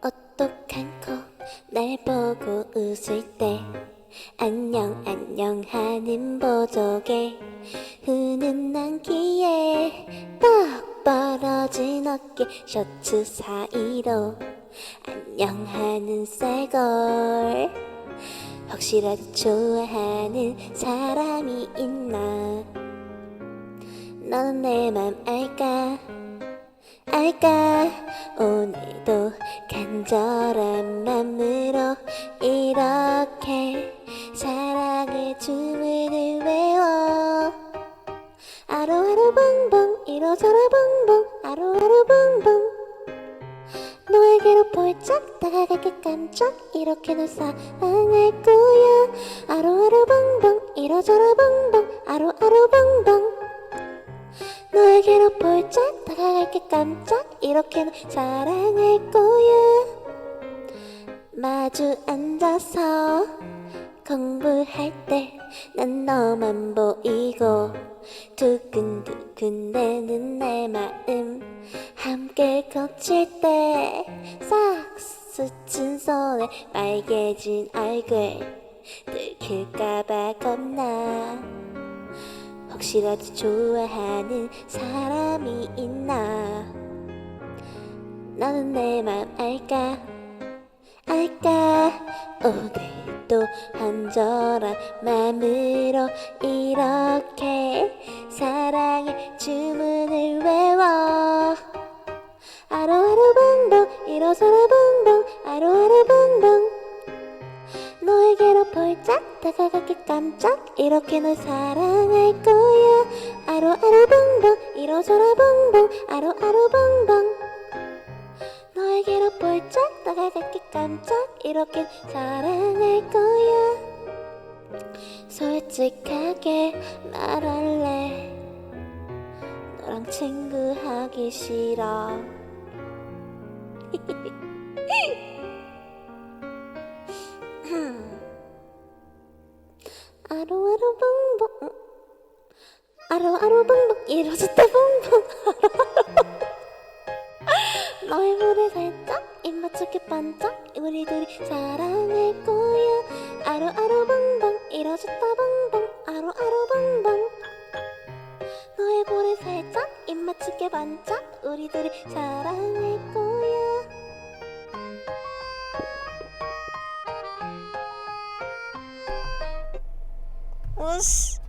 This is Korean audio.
똑똑한 코 날 보고 웃을 때. 안녕 안녕 하는 보조개. 훈훈한 귀에 딱 벌어진 어깨 셔츠 사이로. 안녕 하는 쌀걸. 혹시라도 좋아하는 사람이 있나? 너는 내 맘 알까 알까? 오늘도 간절한 맘으로 이렇게 사랑의 주문을 외워. 하루하루 붕붕 이러저러 붕붕 하루하루 붕붕 너에게로 볼짝 다가갈게 깜짝 이렇게 널 사랑할 거야. 하루하루 붕붕 이러저러 붕붕 하루하루 붕붕 너에게로 깜짝 이렇게 널 사랑할 거야. 마주 앉아서 공부할 때 난 너만 보이고 두근두근대는 내 마음. 함께 거칠 때 싹 스친 손에 빨개진 얼굴 들킬까봐 겁나. 혹시라도 좋아하는 사람 알까? 알까? 오늘도 한절한 맘으로 이렇게 사랑의 주문을 외워. 하루하루 붕붕 일어서라 붕붕 하루하루 붕붕. 너에게로 볼짝 다가갈게 깜짝. 이렇게 널 사랑할 거야. 하루하루 붕붕 일어서라 붕붕 하루하루 볼짝 다가갈게 깜짝 이렇게 사랑할 거야. 솔직하게 말할래. 너랑 친구하기 싫어. 하루하루 붕붕 하루하루 붕붕 이러졌다 붕붕 너의 볼에 살짝 입 맞추게 반짝 우리들이 사랑할 거야. 하루하루 붕붕 이러졌다 붕붕 하루하루 붕붕 너의 볼에 살짝 입 맞추게 반짝 우리들이 사랑할 거야. 오씨